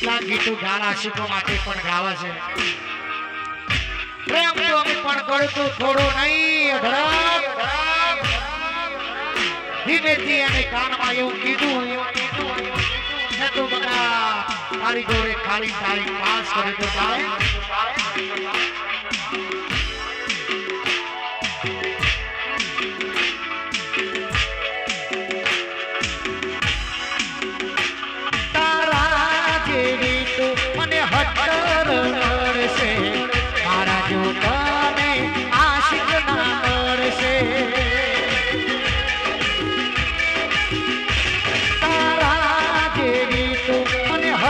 ગીતું ગાળા શીખવા માટે પણ ગાવા છે. પ્રેમ તો પણ કરતું થોડો નહીં ધીમેથી અને કાનમાં એવું કીધું તું તારી જોડે ખાલી તારી પાસ